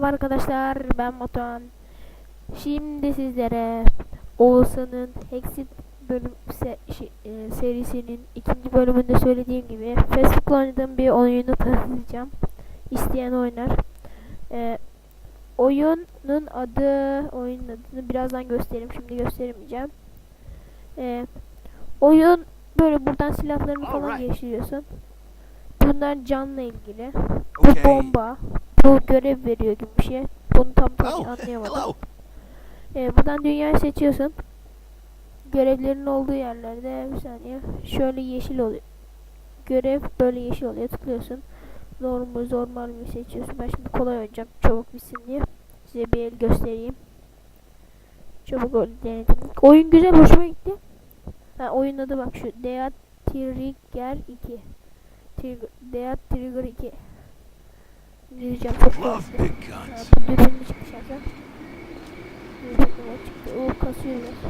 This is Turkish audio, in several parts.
Merhaba arkadaşlar ben Batuhan. Şimdi sizlere Oğuzhan'ın Hexit bölüm se- e, serisinin ikinci bölümünde söylediğim gibi Facebook'ta oynadığım bir oyunu tanıtacağım. İsteyen oynar. E, oyunun adı, oyunun adını birazdan göstereyim. Şimdi gösteremeyeceğim. E, oyun böyle buradan silahlarını falan Alright. geçiriyorsun. Bunlar canla ilgili. Bu Okay. bomba. Bu görev veriyor gibi bir şey. Bunu tam tam Oh, anlayamadım. hello. Ee, buradan dünyayı seçiyorsun. Görevlerin olduğu yerlerde bir saniye. Şöyle yeşil oluyor. Görev böyle yeşil oluyor. Tıklıyorsun. Zor mu mu seçiyorsun. Ben şimdi kolay oynayacağım. Çabuk bitsin diye. Size bir el göstereyim. Çabuk denedim. Oyun güzel. Hoşuma gitti. Ha, oyun adı bak şu. Deat Trigger 2. Trigger, Deat Trigger 2. İngilizcem çok big Ha, guns. bu dürbünlü çıktı şaka. Dürbünlü çıktı. O kasıyor biraz.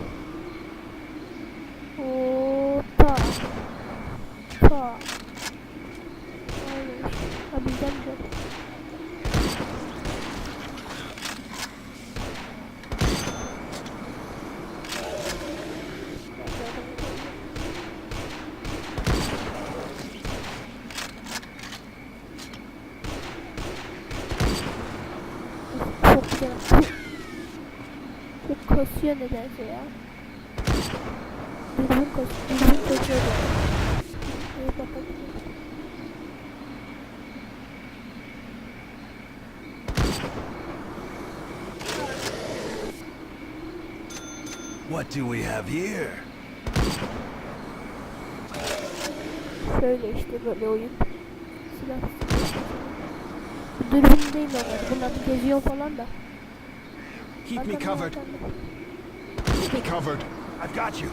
Hoppa. Pa. Öyleymiş. Ha bizden de. Çok güzel. Çok kasıyor nedense ya. Dürbün kasıyor. Dürbün kasıyor da. İyi bakalım. What do we have here? Şöyle işte böyle oyun. Silah. Dürbün değil onlar. Bunlar geziyor falan da. Keep me covered. Keep me covered. I've got you.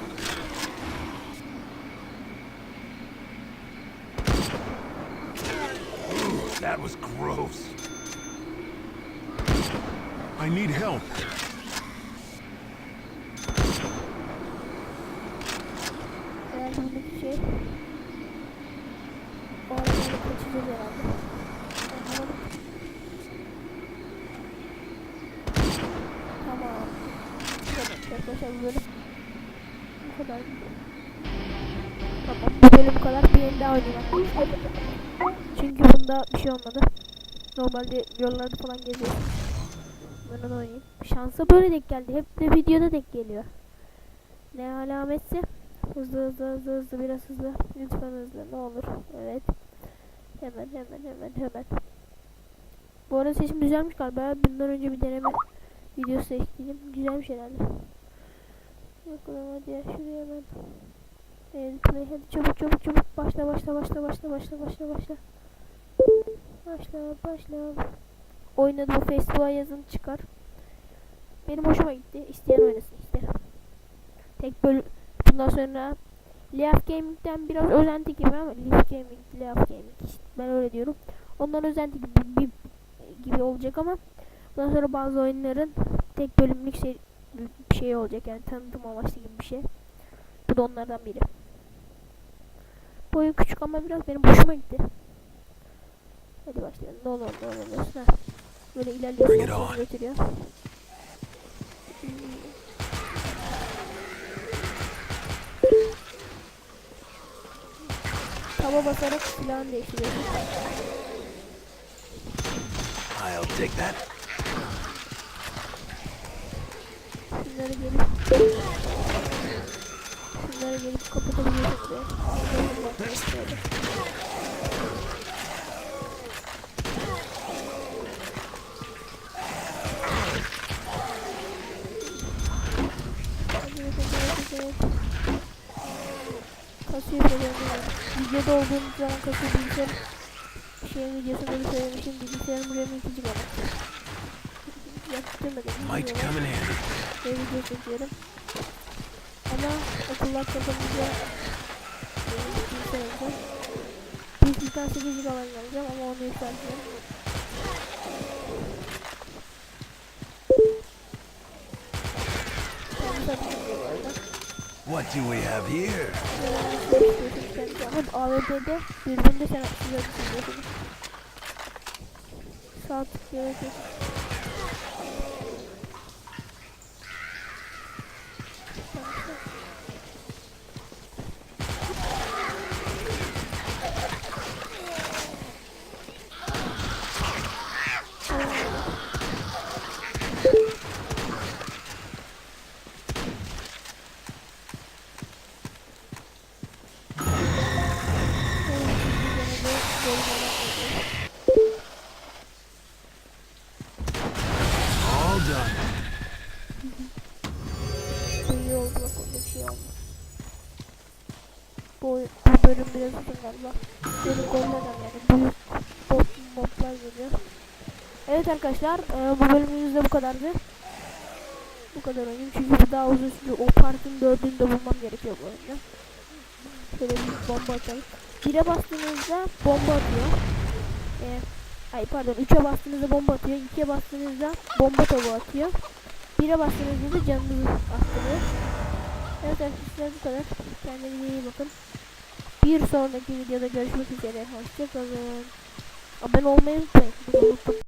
That was gross. I need help. Herhalde buradaki şey. O arabayla kaçacağız herhalde. Arkadaşlar bu bölüm bu kadar. Tamam bu bölüm kadar. Bir el daha oynayalım. Çünkü bunda bir şey olmadı. Normalde yollarda falan geziyorsun. Ben onu oynayayım. Şansa böyle denk geldi. Hep de videoda denk geliyor. Ne alametse Hızlı hızlı hızlı hızlı biraz hızlı. Lütfen hızlı ne olur. Evet. Hemen hemen hemen hemen. Bu arada sesim güzelmiş galiba. Bundan önce bir deneme videosu ekledim. Güzelmiş herhalde. Bakalım hadi ya şuraya hemen. Evet play hadi çabuk çabuk çabuk. Başla başla başla başla başla başla başla. Başla başla. Oynadı bu festival yazın çıkar. Benim hoşuma gitti. İsteyen oynasın işte. Tek bölüm Bundan sonra Leaf Gaming'den biraz özenti gibi ama Leaf Gaming, Leaf Gaming işte ben öyle diyorum. Ondan özenti gibi, gibi olacak ama bundan sonra bazı oyunların tek bölümlük seri, bir şey olacak yani tanıtım amaçlı gibi bir şey. Bu da onlardan biri. Bu oyun küçük ama biraz benim hoşuma gitti. Hadi başlayalım. Ne olur ne olur. Ha. Böyle ilerliyor. Götürüyor. Taba basarak silahını değiştiriyorsun. I'll take that. Şunları gelip Şunları gelip bakalım, hadi bakalım. Kasıyor böyle. Videoda olduğumuz zaman kasıyor bilgisayar şeyin videosunda da söylemişim bilgisayarım RAM 2 GB. Yapıştırmadım. Might come in handy. Ve video çekiyorum. Ama okullar kapanınca benim bilgisayar alacağım. Bilgisayar 8 GB alacağım ama onu yükselteceğim. What do we have here? AVP'de dürbünde sen size düşünüyorsunuz. Sağ All done. şey yok yok öyle bir şey olmaz. Bu, oyun, bu bölüm biraz uzun galiba. Benim goller yani. Büyük bot botlar geliyor. Evet arkadaşlar e, bu bölümümüz de bu kadardı. Bu kadar oyun çünkü bu daha uzun sürüyor. O partın dördünü de bulmam gerekiyor bu oyunda. Şöyle bir bomba atalım. 1'e bastığınızda bomba atıyor. E, ay pardon 3'e bastığınızda bomba atıyor. 2'ye bastığınızda bomba tabu atıyor. 1'e bastığınızda da canınızı arttırıyor. Evet arkadaşlar bu kadar. Kendinize iyi bakın. Bir sonraki videoda görüşmek üzere. Hoşçakalın. Abone olmayı unutmayın.